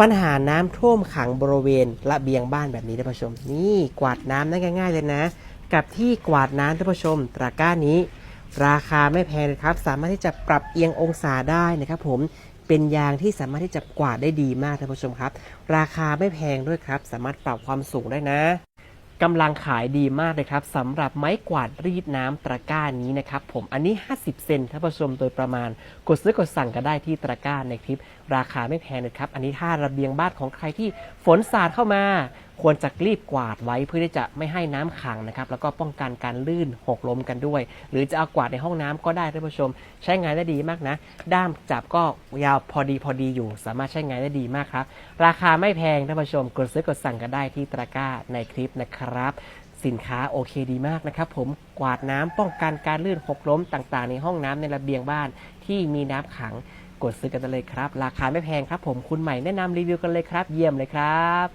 ปัญหาน้ำท่วมขังบริเวณระเบียงบ้านแบบนี้ท่านผู้ชม นี่กวาดน้ำได้ง่ายๆเลยนะ กับที่กวาดน้ำท่านผู้ชม ตะกร้านี้ ราคาไม่แพงนะครับ สามารถที่จะปรับเอียงองศาได้นะครับผมเป็นยางที่สามารถที่จะกวาดได้ดีมากท่านผู้ชมครับ ราคาไม่แพงด้วยครับ สามารถปรับความสูงได้นะ กำลังขายดีมากเลยครับสำหรับไม้กวาดรีดน้ำตะกร้านี้นะครับผมอันนี้ 50 เซนท่านผู้ชมโดยประมาณ กดซื้อกดสั่งก็ได้ที่ตะกร้าในคลิป ราคาไม่แพงนะครับ อันนี้ถ้าระเบียงบ้านของใครที่ฝนสาดเข้ามา ควรจะรีบกวาดไว้เพื่อที่จะไม่ให้น้ำขังนะครับ แล้วก็ป้องกันการลื่นหกล้มกันด้วย หรือจะเอากวาดในห้องน้ำก็ได้ท่านผู้ชม ใช้งานได้ดีมากนะ ด้ามจับก็ยาวพอดีพอดีอยู่ สามารถใช้งานได้ดีมากครับ ราคาไม่แพงท่านผู้ชม กดซื้อกดสั่งก็ได้ที่ตะกร้าในคลิปนะครับสินค้าโอเคดีมากนะครับผมกวาดน้ำป้องกันการลื่นหกล้มต่างๆ ในห้องน้ำในระเบียงบ้านที่มีน้ำขังกดซื้อกันเลยครับ ราคาไม่แพงครับผมคุณใหม่แนะนำรีวิวกันเลยครับ เยี่ยมเลยครับ